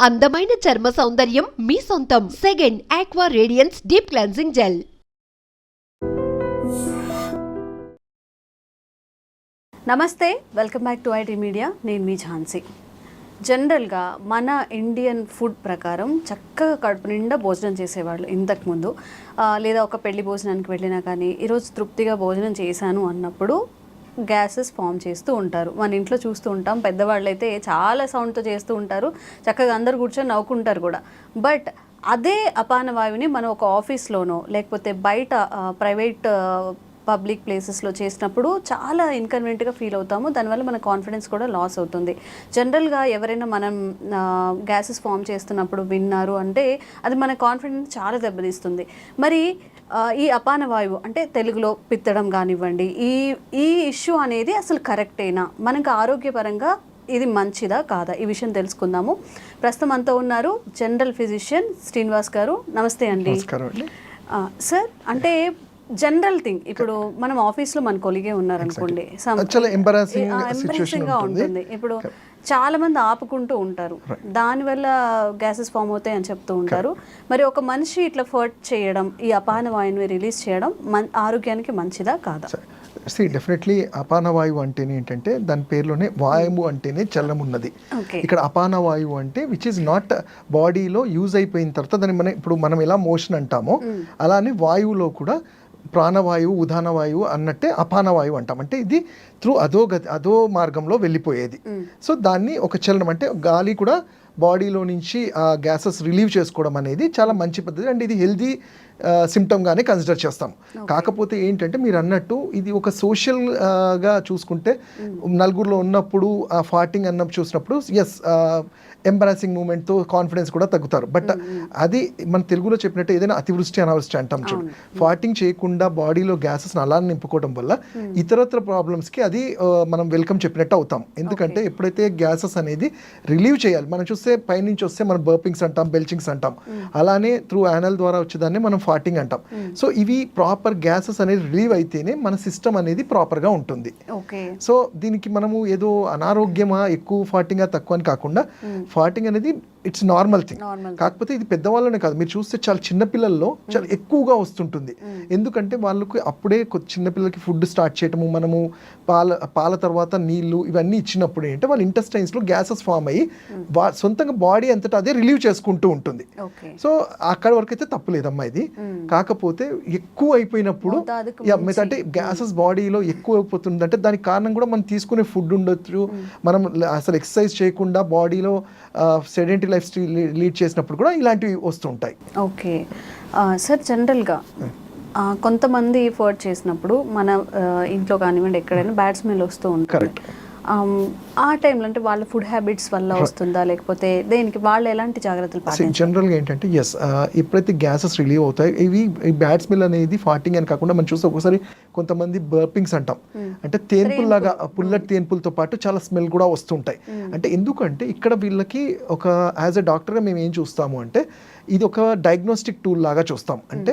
అందమైన చర్మ సౌందర్యం మీ సొంతం. Second aqua radiance deep cleansing gel నమస్తే welcome back to IT media నేను మీ ఝాన్సీ. జనరల్గా మన ఇండియన్ ఫుడ్ ప్రకారం చక్కగా కడుపు నిండా భోజనం చేసేవాళ్ళు ఇంతకుముందు. లేదా ఒక పెళ్ళి భోజనానికి వెళ్ళినా కానీ ఈరోజు తృప్తిగా భోజనం చేశాను అన్నప్పుడు గ్యాసెస్ ఫామ్ చేస్తూ ఉంటారు. మన ఇంట్లో చూస్తూ ఉంటాం. పెద్దవాళ్ళు అయితే చాలా సౌండ్తో చేస్తూ ఉంటారు. చక్కగా అందరు కూర్చొని నవ్వుకుంటారు కూడా. బట్ అదే అపాన వాయువుని మనం ఒక ఆఫీస్లోనో లేకపోతే బయట ప్రైవేట్ పబ్లిక్ ప్లేసెస్లో చేసినప్పుడు చాలా ఇన్కన్వీనియంట్గా ఫీల్ అవుతాము. దానివల్ల మన కాన్ఫిడెన్స్ కూడా లాస్ అవుతుంది. జనరల్గా ఎవరైనా మనం గ్యాసెస్ ఫామ్ చేస్తున్నప్పుడు విన్నారు అంటే అది మన కాన్ఫిడెన్స్ చాలా దెబ్బతీస్తుంది. మరి ఈ అపాన వాయువు అంటే తెలుగులో పిత్తడం కానివ్వండి ఈ ఈ ఇష్యూ అనేది అసలు కరెక్టేనా? మనకు ఆరోగ్యపరంగా ఇది మంచిదా కాదా? ఈ విషయం తెలుసుకుందాము. ప్రస్తుతం అంతా ఉన్నారు జనరల్ ఫిజిషియన్ శ్రీనివాస్ గారు. నమస్తే అండి. సార్ అంటే జనరల్ థింగ్ ఇప్పుడు మనం ఆఫీస్లో మన కొలిగే ఉన్నారనుకోండి embarrassing గా ఉంటుంది. ఇప్పుడు చాలా మంది ఆపుకుంటూ ఉంటారు. దానివల్ల గ్యాసెస్ ఫామ్ అవుతాయి అని చెప్తూ ఉంటారు. మరి ఒక మనిషి ఇట్లా ఫర్ట్ చేయడం ఈ అపాన వాయువుని రిలీజ్ చేయడం మన ఆరోగ్యానికి మంచిదా కాదా? సి డెఫినెట్లీ అపాన వాయువు అంటేనే ఏంటంటే దాని పేరులోనే వాయువు అంటేనే చలనం ఉన్నది. ఓకే ఇక్కడ అపాన వాయువు అంటే విచ్ ఇస్ నాట్ బాడీలో యూజ్ అయిపోయిన తర్వాత దాన్ని మనం ఇప్పుడు మనం ఎలా మోషన్ అంటామో అలానే వాయువులో కూడా ప్రాణవాయువు ఉదాన వాయువు అన్నట్టే అపాన వాయువు అంటాం. అంటే ఇది త్రూ అదో గతి అదో మార్గంలో వెళ్ళిపోయేది సో దాన్ని ఒక చలనం అంటే గాలి కూడా బాడీలో నుంచి ఆ గ్యాసెస్ రిలీవ్ చేసుకోవడం అనేది చాలా మంచి పద్ధతి. అండ్ ఇది హెల్దీ సిమ్టమ్గానే కన్సిడర్ చేస్తాం. కాకపోతే ఏంటంటే మీరు అన్నట్టు ఇది ఒక సోషల్గా చూసుకుంటే నలుగురిలో ఉన్నప్పుడు ఆ ఫార్టింగ్ అన్నప్పుడు చూసినప్పుడు ఎస్ ఎంబరాసింగ్ మూమెంట్తో కాన్ఫిడెన్స్ కూడా తగ్గుతారు. బట్ అది మన తెలుగులో చెప్పినట్టు ఏదైనా అతివృష్టి అనావృష్టి అంటాం చూడు. ఫార్టింగ్ చేయకుండా బాడీలో గ్యాసెస్ అలా నింపుకోవడం వల్ల ఇతరత్ర ప్రాబ్లమ్స్కి అది మనం వెల్కమ్ చెప్పినట్టు అవుతాం. ఎందుకంటే ఎప్పుడైతే గ్యాసెస్ అనేది రిలీవ్ చేయాలి మనం చూస్తే పైనుంచి వస్తే మనం బర్పింగ్స్ అంటాం బెల్చింగ్స్ అంటాం. అలానే త్రూ యానల్ ద్వారా వచ్చేదాన్ని మనం ఫార్టింగ్ అంటాం. సో ఇవి ప్రాపర్ గ్యాసెస్ అనేది రిలీవ్ అయితేనే మన సిస్టమ్ అనేది ప్రాపర్గా ఉంటుంది. ఓకే. సో దీనికి మనము ఏదో అనారోగ్యమా ఎక్కువ ఫార్టింగా తక్కువ అని కాకుండా ఫార్టింగ్ అనేది ఇట్స్ నార్మల్ థింగ్ కాకపోతే ఇది పెద్దవాళ్ళనే కాదు. మీరు చూస్తే చాలా చిన్న పిల్లల్లో చాలా ఎక్కువగా వస్తుంటుంది. ఎందుకంటే వాళ్ళకి అప్పుడే కొ- చిన్న పిల్లలకి ఫుడ్ స్టార్ట్ చేయటము మనము పాల పాల తర్వాత నీళ్ళు ఇవన్నీ ఇచ్చినప్పుడు ఏంటంటే వాళ్ళ intestines లో గ్యాసెస్ ఫామ్ అయ్యి వా సొంతంగా బాడీ అంతటా అదే రిలీవ్ చేసుకుంటూ ఉంటుంది. సో అక్కడ వరకు అయితే తప్పులేదమ్మా ఇది. కాకపోతే ఎక్కువ అయిపోయినప్పుడు అంటే గ్యాసెస్ బాడీలో ఎక్కువ అయిపోతుంది అంటే దానికి కారణం కూడా మనం తీసుకునే ఫుడ్ ఉండొచ్చు. మనం అసలు ఎక్సర్సైజ్ చేయకుండా బాడీలో సెడెంటరీ లైఫ్ స్టైల్ లీడ్ చేసినప్పుడు కూడా ఇలాంటివి వస్తుంటాయి. ఓకే. సార్ జనరల్గా కొంతమంది ఫర్ట్ చేసినప్పుడు మన ఇంట్లో కానివ్వండి ఎక్కడైనా బ్యాడ్ స్మెల్ వస్తూ ఆమ్, ఆ టైంలో అంటే వాళ్ళ ఫుడ్ హ్యాబిట్స్ వల్ల వస్తుందా? లేకపోతే దేనికి వాళ్ళు ఎలాంటి జాగ్రత్తలు జనరల్గా ఏంటంటే ఎస్ ఎప్పుడైతే గ్యాసెస్ రిలీవ్ అవుతాయి. ఇవి ఈ బ్యాడ్ స్మెల్ అనేది ఫార్టింగ్ అని కాకుండా మనం చూస్తే ఒకసారి కొంతమంది బర్పింగ్స్ అంటాం. అంటే తేన్పుల్ లాగా పుల్లటి తేన్పులతో పాటు చాలా స్మెల్ కూడా వస్తుంటాయి. అంటే ఎందుకంటే ఇక్కడ వీళ్ళకి ఒక యాజ్ ఎ డాక్టర్గా మేము ఏం చూస్తాము అంటే ఇది ఒక డయాగ్నోస్టిక్ టూల్ లాగా చూస్తాం. అంటే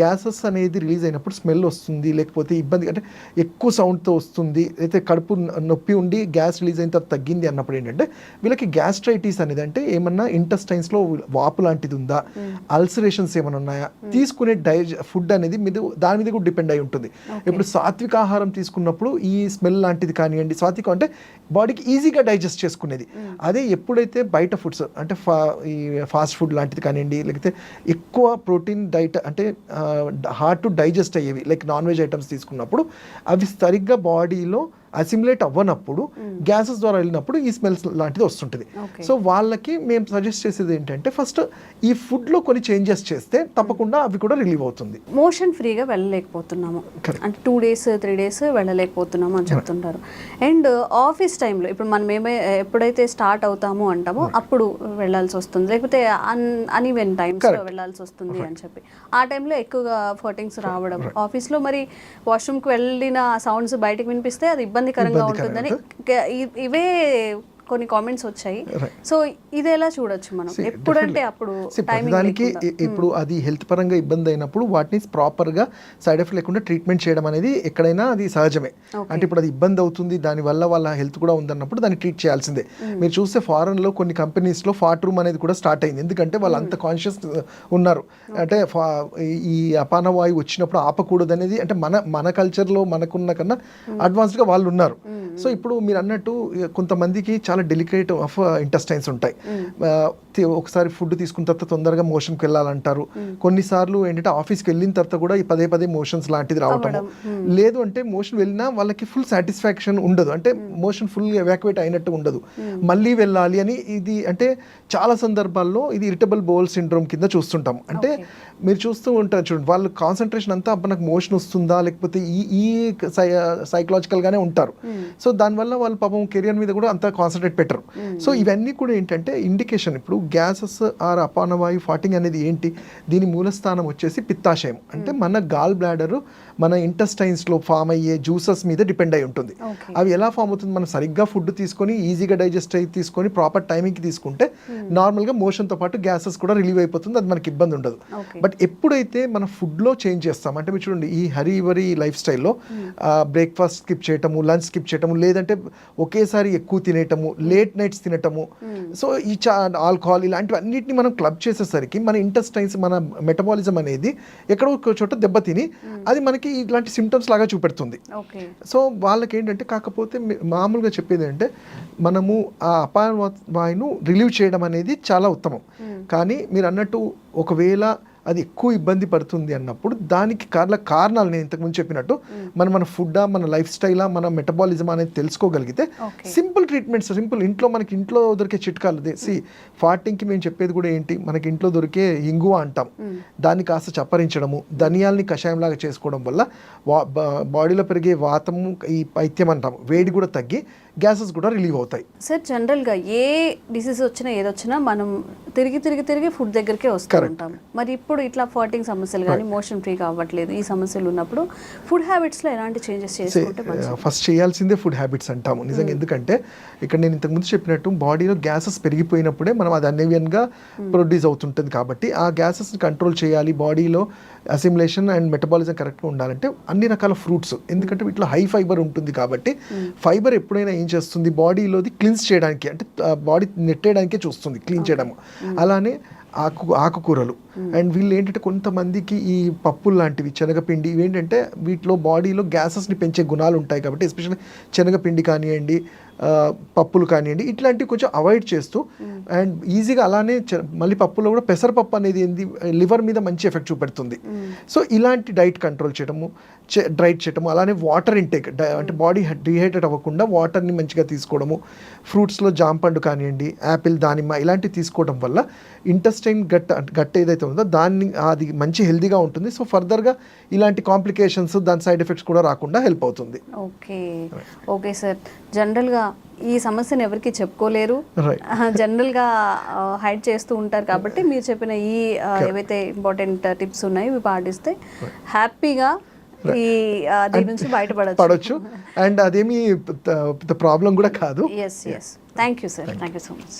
గ్యాసెస్ అనేది రిలీజ్ అయినప్పుడు స్మెల్ వస్తుంది లేకపోతే ఇబ్బంది అంటే ఎక్కువ సౌండ్తో వస్తుంది అయితే కడుపు నొప్పి ఉండి గ్యాస్ రిలీజ్ అయిన తర్వాత తగ్గింది అన్నప్పుడు ఏంటంటే వీళ్ళకి గ్యాస్ట్రైటిస్ అనేది అంటే ఏమన్నా ఇంటెస్టైన్స్లో వాపు లాంటిది ఉందా అల్సరేషన్స్ ఏమైనా ఉన్నాయా? తీసుకునే డైజ ఫుడ్ అనేది మీద దాని మీద కూడా డిపెండ్ అయి ఉంటుంది. ఇప్పుడు సాత్విక ఆహారం తీసుకున్నప్పుడు ఈ స్మెల్ లాంటిది కానివ్వండి సాత్వికం అంటే బాడీకి ఈజీగా డైజెస్ట్ చేసుకునేది. అదే ఎప్పుడైతే బయట ఫుడ్స్ అంటే ఫా ఈ ఫాస్ట్ ఫుడ్ లాంటిది కానివ్వండి లేకపోతే ఎక్కువ ప్రోటీన్ డైట్ అంటే హార్డ్ టు డైజెస్ట్ అయ్యేవి లైక్ నాన్ వెజ్ ఐటమ్స్ తీసుకున్నప్పుడు అవి సరిగ్గా బాడీలో అసిమ్యులేట్ అవ్వనప్పుడు గ్యాసెస్ ద్వారా వెళ్ళినప్పుడు ఈ స్మెల్స్ లాంటిది వస్తుంటుంది. సో వాళ్ళకి మేము సజెస్ట్ చేసేది ఏంటంటే ఫస్ట్ ఈ ఫుడ్లో కొన్ని చేంజెస్ చేస్తే తప్పకుండా అవి కూడా రిలీవ్ అవుతుంది. మోషన్ ఫ్రీగా వెళ్ళలేకపోతున్నాము. అంటే టూ డేస్ త్రీ డేస్ వెళ్ళలేకపోతున్నాము అని చెప్తుంటారు. అండ్ ఆఫీస్ టైంలో ఇప్పుడు మనం ఏమై ఎప్పుడైతే స్టార్ట్ అవుతామో అంటామో అప్పుడు వెళ్ళాల్సి వస్తుంది. లేకపోతే అన్ అన్ఈవెన్ టైమ్స్ Correct. వెళ్ళాల్సి వస్తుంది అని చెప్పి. ఆ టైంలో ఎక్కువగా ఫోటింగ్స్ రావడం. ఆఫీస్లో మరి వాష్రూమ్కి వెళ్ళిన సౌండ్స్ బయటకు వినిపిస్తే అది ఇబ్బందికరంగా ఇబ్బందికరంగా ఉంటుందని ఇవే కొన్ని కామెంట్స్ వచ్చాయి. సో ఇది ఎలా చూడొచ్చు మనం? ఎప్పుడంటే. అప్పుడు ప్రతిదానికి ఇ- ఇప్పుడు అది హెల్త్ పరంగా ఇబ్బంది అయినప్పుడు వాటిని ప్రాపర్గా సైడ్ ఎఫెక్ట్ లేకుండా ట్రీట్మెంట్ చేయడం అనేది ఎక్కడైనా అది సహజమే. అంటే ఇప్పుడు అది ఇబ్బంది అవుతుంది దానివల్ల వాళ్ళ హెల్త్ కూడా ఉందన్నప్పుడు దాన్ని ట్రీట్ చేయాల్సిందే. మీరు చూస్తే foreign లో కొన్ని కంపెనీస్లో ఫాట్ రూమ్ అనేది కూడా స్టార్ట్ అయింది. ఎందుకంటే వాళ్ళు అంత కాన్షియస్ ఉన్నారు. అంటే ఈ అపాన వాయువు వచ్చినప్పుడు ఆపకూడదు అనేది అంటే మన మన కల్చర్లో మనకున్న కన్నా అడ్వాన్స్డ్గా వాళ్ళు ఉన్నారు. సో ఇప్పుడు మీరు అన్నట్టు కొంతమందికి చాలా డెలికేట్ ఆఫ్ ఇంటెస్టైన్స్ ఉంటాయి. ఆ, తి- ఒకసారి ఫుడ్ తీసుకున్న తర్వాత తొందరగా మోషన్కి వెళ్ళాలంటారు. కొన్నిసార్లు ఏంటంటే ఆఫీస్కి వెళ్ళిన తర్వాత కూడా ఈ పదే పదే మోషన్స్ లాంటిది రావటము. లేదు అంటే మోషన్ వెళ్ళినా వాళ్ళకి ఫుల్ సాటిస్ఫాక్షన్ ఉండదు. అంటే మోషన్ ఫుల్ ఎవాక్యువేట్ అయినట్టు ఉండదు. మళ్ళీ వెళ్ళాలి అని ఇది అంటే చాలా సందర్భాల్లో ఇది ఇరిటబుల్ బోల్ సిండ్రోమ్ కింద చూస్తుంటాం. అంటే మీరు చూస్తూ ఉంటారు చూడండి వాళ్ళు కాన్సన్ట్రేషన్ అంతా నాకు మోషన్ వస్తుందా? లేకపోతే ఈ ఈ సైకలాజికల్గానే ఉంటారు. సో దానివల్ల వాళ్ళు పాపం కెరియర్ మీద కూడా అంత కాన్సన్ట్రేట్ పెట్టరు సో ఇవన్నీ కూడా ఏంటంటే ఇండికేషన్ ఇప్పుడు గ్యాసెస్ ఆర్ అపానవాయు ఫాటింగ్ అనేది ఏంటి? దీని మూలస్థానం వచ్చేసి పిత్తాశయం. అంటే మన గాల్ బ్లాడర్ మన ఇంటెస్టైన్స్లో ఫామ్ అయ్యే జ్యూసెస్ మీద డిపెండ్ అయి ఉంటుంది. అవి ఎలా ఫామ్ అవుతుంది? మనం సరిగ్గా ఫుడ్ తీసుకొని ఈజీగా డైజెస్ట్ అయ్యి తీసుకొని ప్రాపర్ టైమింగ్కి తీసుకుంటే నార్మల్గా మోషన్తో పాటు గ్యాసెస్ కూడా రిలీవ్ అయిపోతుంది. అది మనకి ఇబ్బంది ఉండదు. బట్ ఎప్పుడైతే మన ఫుడ్లో చేంజ్ చేస్తాం అంటే మీరు చూడండి ఈ హరీ వరీ లైఫ్ స్టైల్లో బ్రేక్ఫాస్ట్ స్కిప్ చేయటము లంచ్ స్కిప్ చేయటము లేదంటే ఒకేసారి ఎక్కువ తినేయటము లేట్ నైట్స్ తినటము. సో ఈ చా ఆల్కహాల్ ఇలాంటివి అన్నిటిని మనం క్లబ్ చేసేసరికి మన ఇంటెస్టైన్స్ మన మెటబాలిజం అనేది ఎక్కడో ఒక చోట దెబ్బతిని అది మనకి ఇలాంటి సిమ్టమ్స్ లాగా చూపెడుతుంది. సో వాళ్ళకి ఏంటంటే కాకపోతే మామూలుగా చెప్పేది ఏంటంటే మనము ఆ అపాయ వాయును రిలీవ్ చేయడం అనేది చాలా ఉత్తమం. కానీ మీరు అన్నట్టు ఒకవేళ అది ఎక్కువ ఇబ్బంది పడుతుంది అన్నప్పుడు దానికి కారణ కారణాలు నేను ఇంతకుముందు చెప్పినట్టు మనం మన ఫుడ్డా మన లైఫ్ స్టైలా మన మెటబాలిజం అనేది తెలుసుకోగలిగితే. సింపుల్ ట్రీట్మెంట్స్ సింపుల్ ఇంట్లో మనకి ఇంట్లో దొరికే చిట్కాలు సి ఫార్టింగ్కి మేము చెప్పేది కూడా ఏంటి? మనకి ఇంట్లో దొరికే ఇంగువ అంటాం. దాన్ని కాస్త చప్పరించడము ధనియాల్ని కషాయంలాగా చేసుకోవడం వల్ల బాడీలో పెరిగే వాతము ఈ పైత్యం అంటాం. వేడి కూడా తగ్గి గ్యాసెస్ కూడా రిలీవ్ అవుతాయి. సార్ జనరల్గా ఏ డిసీజ్ వచ్చినా ఏదొచ్చినా మనం తిరిగి తిరిగి తిరిగి ఫుడ్ దగ్గరికే వస్తూ. ఉంటాం. మరి ఇప్పుడు ఇట్లా ఫార్టింగ్ సమస్యలు కానీ మోషన్ ఫ్రీ కావట్లేదు ఈ సమస్యలు ఉన్నప్పుడు ఫుడ్ హ్యాబిట్స్లో ఎలాంటి చేంజెస్ చేసుకుంటే మంచిది? ఫస్ట్ చేయాల్సిందే ఫుడ్ హ్యాబిట్స్ అంటాము. నిజంగా ఎందుకంటే ఇక్కడ నేను ఇంతకుముందు చెప్పినట్టు బాడీలో గ్యాసెస్ పెరిగిపోయినప్పుడే మనం అది అనేవియన్గా ప్రొడ్యూస్ అవుతుంటుంది కాబట్టి ఆ గ్యాసెస్ని కంట్రోల్ చేయాలి. బాడీలో అసిమ్యులేషన్ అండ్ మెటబాలిజం కరెక్ట్గా ఉండాలంటే అన్ని రకాల ఫ్రూట్స్ ఎందుకంటే వీటిలో హై ఫైబర్ ఉంటుంది కాబట్టి ఫైబర్ ఎప్పుడైనా ఏం చేస్తుంది? బాడీలోది క్లీన్స్ చేయడానికి అంటే బాడీ నెట్టేయడానికే చూస్తుంది క్లీన్ చేయడం అలానే ఆకు ఆకుకూరలు. అండ్ వీళ్ళు ఏంటంటే కొంతమందికి ఈ పప్పులు లాంటివి శనగపిండి ఇవి ఏంటంటే వీటిలో బాడీలో గ్యాసెస్ని పెంచే గుణాలు ఉంటాయి కాబట్టి ఎస్పెషల్లీ శనగపిండి కానివ్వండి పప్పులు కానివ్వండి ఇట్లాంటివి కొంచెం అవాయిడ్ చేస్తూ అండ్ ఈజీగా అలానే మళ్ళీ పప్పులో కూడా పెసరపప్పు అనేది ఏంది లివర్ మీద మంచి ఎఫెక్ట్ చూపెడుతుంది. సో ఇలాంటి డైట్ కంట్రోల్ చేయడము డైట్ చేయడము అలానే వాటర్ ఇంటేక్ అంటే బాడీ డిహైడ్రేట్ అవ్వకుండా వాటర్ని మంచిగా తీసుకోవడము ఫ్రూట్స్లో జాంపండు కానివ్వండి యాపిల్ దానిమ్మ ఇలాంటివి తీసుకోవడం వల్ల ఇంటెస్టైన్ గట్ గట్ ఏదైతే ఉందో దాన్ని అది మంచి హెల్దీగా ఉంటుంది. సో ఫర్దర్గా ఇలాంటి కాంప్లికేషన్స్ దాని సైడ్ ఎఫెక్ట్స్ కూడా రాకుండా హెల్ప్ అవుతుంది. ఓకే. Okay sir. జనరల్గా ఈ సమస్యను ఎవరికి చెప్పుకోలేరు. Right. జనరల్గా హైడ్ చేస్తూ ఉంటారు కాబట్టి మీరు చెప్పిన ఈ ఏవైతే ఇంపార్టెంట్ టిప్స్ ఉన్నాయో ఇవి పాటిస్తే హ్యాపీగా ఈ దీని నుంచి బయటపడచ్చు. అండ్ అదేమి ప్రాబ్లం కూడా కాదు. Yes yes thank you sir thank you so much